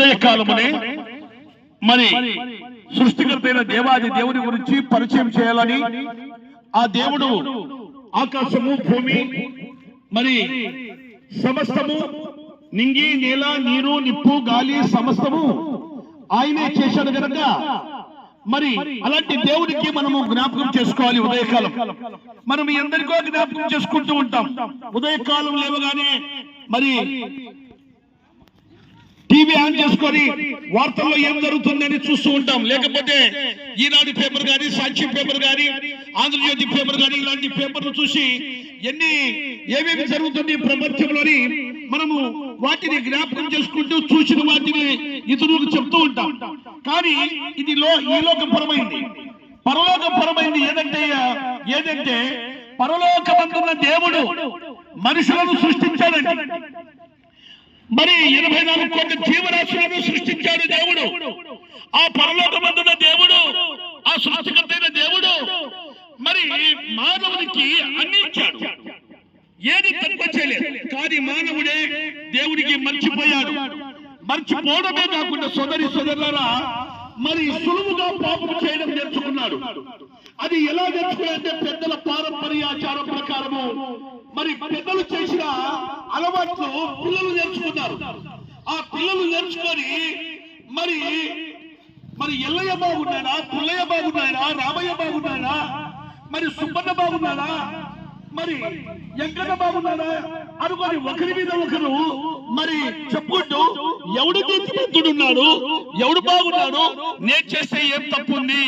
ఉదయ కాలమునే మరి సృష్టికర్తైన దేవాది దేవుని గురించి పరిచయం చేయాలని ఆ దేవుడు ఆకాశము భూమి మరి సమస్తము నింగి నేల నీరు నిప్పు గాలి సమస్తము ఆయనే చేశాడు కనుక మరి అలాంటి దేవుడికి మనము జ్ఞాపకం చేసుకోవాలి ఉదయకాలం. మనం ఎందరికో జ్ఞాపకం చేసుకుంటూ ఉంటాం. ఉదయకాలం లేవగానే మరి టీవీ ఆన్ చేసుకొని వార్తల్లో ఏం జరుగుతుందని చూస్తూ ఉంటాం. లేకపోతే ఈనాడు పేపర్ కానీ సాక్షి పేపర్ కానీ ఆంధ్రజ్యోతి పేపర్ కానీ ఇలాంటి పేపర్లు చూసి ఎన్ని ఏమేమి జరుగుతుంది ప్రపంచంలోని మనము వాటిని జ్ఞాపకం చేసుకుంటూ చూసిన వాటిని ఇతరులకు చెప్తూ ఉంటాం. కానీ ఇది లో ఈ లోకపరమైంది పరలోకపరమైంది ఏదంటే ఏదంటే పరలోకమందున్న దేవుడు మనుషులను సృష్టించాడండి. మరి ఎనభై నాలుగు కోట్ల జీవరాశులను సృష్టించాడు దేవుడు. ఆ పరలోకమందున దేవుడు ఆ సృష్టికర్తైన దేవుడు మరి మానవునికి అన్ని ఇచ్చాడు. ఏది తక్కువ చేయలేదు. కానీ మానవుడే దేవుడికి మర్చిపోయాడు. మర్చిపోవడమే కాకుండా సోదరి సోదరులరా మరి సులువుగా పాపం చేయడం నేర్చుకున్నాడు. అది ఎలా నేర్చుకున్నాడంటే పెద్దల పారంపర్యాచారం ప్రకారము. మరి పెద్దలు చేసిన అలవాట్లు పిల్లలు నేర్చుకున్నారు ఆ పిల్లలు నేర్చుకొని మరి మరి ఎల్లయ్య బాగున్నాడా పుల్లయ్య బాగున్నాడా రామయ్య బాగున్నాడా మరి సుబ్బన్న బాగున్నాడా మరి వెంకన్న బాగున్నాడా అనుకొని ఒకరి మీద ఒకరు మరి చెప్పుకుంటూ ఎవడు నీతిమంతుడున్నాడు ఎవడు బాగున్నాడు నేను చేస్తే ఏం తప్పు ఉంది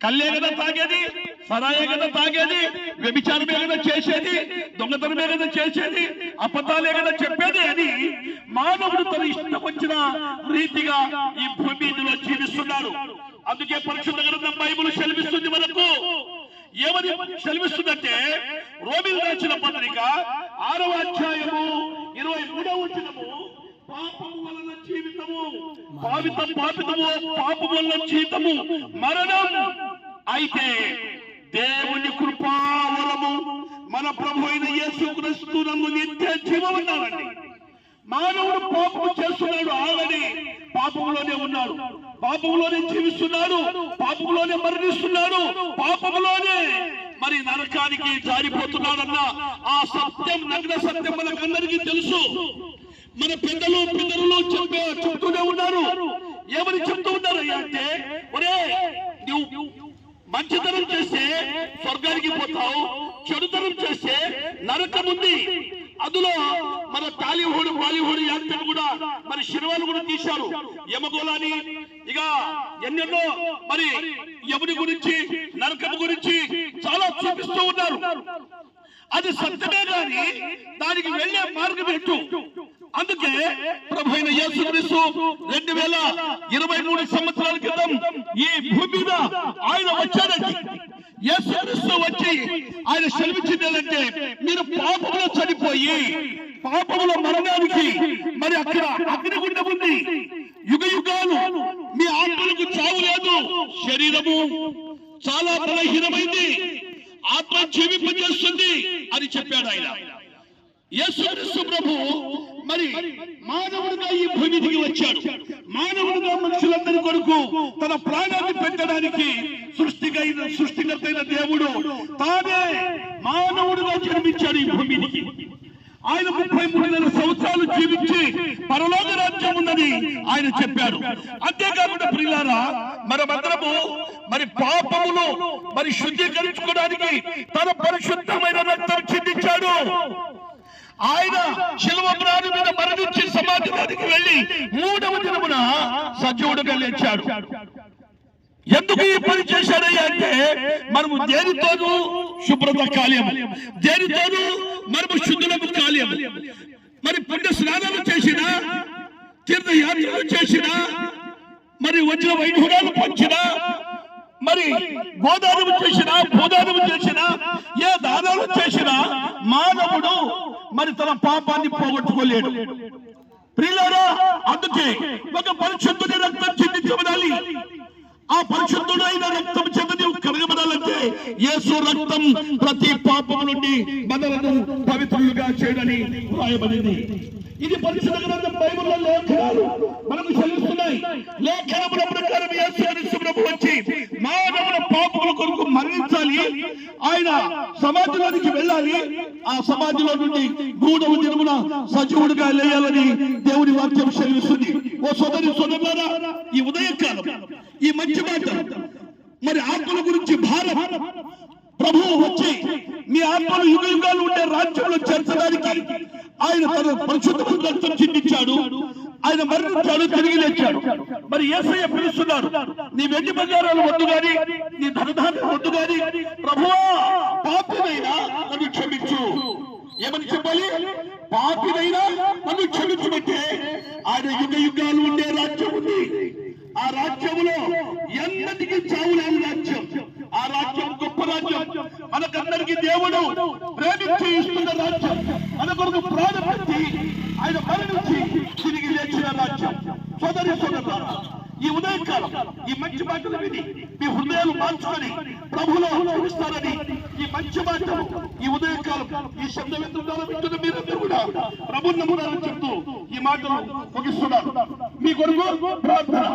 కళ్ళే కదా తాగేది? సరాయే కదా తాగేది వ్యభిచారమే కదా చేసేది దొంగతనమే కదా చేసేది అబద్ధాలే కదా చెప్పేది అని మానవుడు తన ఇష్టం వచ్చిన రీతిగా ఈ భూమి మీదలో జీవిస్తున్నాడు. అందుకే పరిశుద్ధ గ్రంథం బైబుల్ సెలవిస్తుంది మనకు. ఏమని సెలవిస్తుందంటే రోమిల్ రాసిన పత్రిక ఆరవ అధ్యాయము ఇరవై మూడవ వచనము పాపము వలన జీవితము పావిత పాపితము పాపము వలన జీవితము మరణం అయితే మన ప్రభు అయిన యేసుక్రీస్తు నందు నిత్య జీవం ఉన్నాడండి. మానవుడు పాపము చేస్తున్నాడు ఆల్రెడీ పాపంలోనే ఉన్నాడు. పాపంలోనే జీవిస్తున్నాడు పాపంలోనే మరణిస్తున్నాడు పాపంలోనే మరి నరకానికి జారిపోతున్నాడన్న ఆ సత్యం నగ్న సత్యం మనకందరికీ తెలుసు. మన పెద్దలు పిల్లలు చెప్పే చెప్తూనే ఉన్నారు. ఏమని చెప్తూ ఉన్నారు అంటే ఒరే నువ్వు మంచితనం చేస్తే స్వర్గ చేస్తావు చెడుతనం చేస్తే నరకం ఉంది అందులో మన టాలీవుడ్ బాలీవుడ్ యాక్టర్ కూడా మరి సినిమాలు కూడా తీశారు. యమగోళాని ఇక ఎన్నెన్నో మరి యముని గురించి నరకం గురించి చాలా చూపిస్తూ ఉన్నారు. అది సత్యమే కానీ దానికి వెళ్ళే మార్గం ఎటు అందుకే ప్రభు అయిన యేసుక్రీస్తు రెండు వేల ఇరవై మూడు సంవత్సరాల క్రితం ఈ భూమి మీద ఆయన వచ్చాడండి. వచ్చి ఆయన సెలవిచ్చింది ఏంటంటే మీరు పాపంలో చనిపోయి పాపముల మరణానికి మరి అక్కడ అగ్నిగుండం ఉంది. యుగ యుగాలు మీ ఆత్మలకు చావు లేదు. శరీరము చాలా బలహీనమైంది. ఆత్మ జీవింపజేస్తుంది అని చెప్పాడు ఆయన. యేసుక్రీస్తు ప్రభు మరి మానవుడిగా ఈ భూమికి వచ్చాడు. మానవుడిగా మనుషులందరి కొరకు తన ప్రాణాన్ని పెట్టడానికి సృష్టికైన సృష్టికర్తైన దేవుడు తానే మానవుడిగా జన్మించాడు ఈ భూమికి. ఆయన ముప్పై మూడు నెలల సంవత్సరాలు జీవించి పరలోక రాజ్యం ఉందని ఆయన చెప్పాడు అంతేకాకుండా ప్రియులారా మనమందరము మరి పాపములు మరి శుద్ధీకరించుకోవడానికి తన పరిశుద్ధమైన రక్తం చిందించాడు. ఆయన శిలువ ప్రాణి మీద మరణించి సమాధికి వెళ్ళి మూడవ దినమున సజీవుడుగా లేచాడు. ఎందుకు ఈ పని చేసి మనము దేనితోనూ శుభ్రత కాలేము. దేనితోనూ మనము శుద్ధులకు కాలేము. మరి పుణ్య స్నానాలు చేసిన తీర్థయాత్రలు చేసిన మరి వచ్చిన వైఢూరాలు పంచిన మరి గోదానము చేసిన భూదానము చేసిన ఏ దానాలు చేసినా మానవుడు మరి తన పాపాన్ని పోగొట్టుకోలేడు. ప్రియులారా అందుకే ఒక పరిశుద్ధుని రక్తం చిందించబడాలి. ఆ పరిశుద్ధుడైన రక్తం చేత నీవు కడగబడాలంటే యేసు రక్తం ప్రతి పాపం నుండి మనలను పవిత్రులుగా చేయడని రాయబడింది ఇది పరిశుద్ధ గ్రంథం బైబిల్లో లేఖనాలు మనకు చెల్లిస్తున్నాయి. లేఖనముల ప్రకారం యేసు అని వచ్చి ఆయన సమాజంలోనికి వెళ్ళాలి. ఆ సమాజంలో నుండి మూడవ దినమున సజీవుడిగా లేయాలని దేవుని వాక్యం సెలవిస్తుంది. ఓ సోదరి సోదరులారా ఈ ఉదయకాలం ఈ మంచి మాట మరి ఆత్మల గురించి భారం. ప్రభువు వచ్చి మీ ఆత్మలు యుగ యుగాలు ఉండే రాజ్యంలో చేర్చడానికి ఆయన తన పరిశుద్ధ రక్తం చిందించాడు. ఆయన మరణించాడు తిరిగి లేచాడు మరి ఏసయ్య పిలుస్తున్నారు నీ వెండి బంగారాలు వద్దు గాని నీ ధనధాన్యం వద్దు గాని ప్రభువా పాపినైనా నన్ను క్షమించు. ఏమని చెప్పాలి? పాపినైనా నన్ను క్షమించమంటే ఆయన యుగ యుగాలు ఉండే రాజ్యం ఉంది. ఆ రాజ్యములో ఎన్నటికీ చావులేని రాజ్యం. ఆ రాజ్యం గొప్ప రాజ్యం. మనకందరికి దేవుడు ప్రేమించి ఇస్తున్న రాజ్యం. మన కొరకు ప్రాణం ఆయన మరణించి తిరిగి లేచిన రాజ్యం సోదరి సోదరులారా ఈ ఈ మంచి మాటలు విని మీ హృదయాలు మార్చుకొని ప్రభులో చూస్తారని ఈ మంచి మాటలు ఈ ఉదయకాలం ఈ శబ్దం ఎందుకు వింటున్న మీరందరూ కూడా ప్రభు నమ్మునారని చెప్తూ ఈ మాటలు ముగిస్తున్నారు మీ కొరకు ప్రార్థన.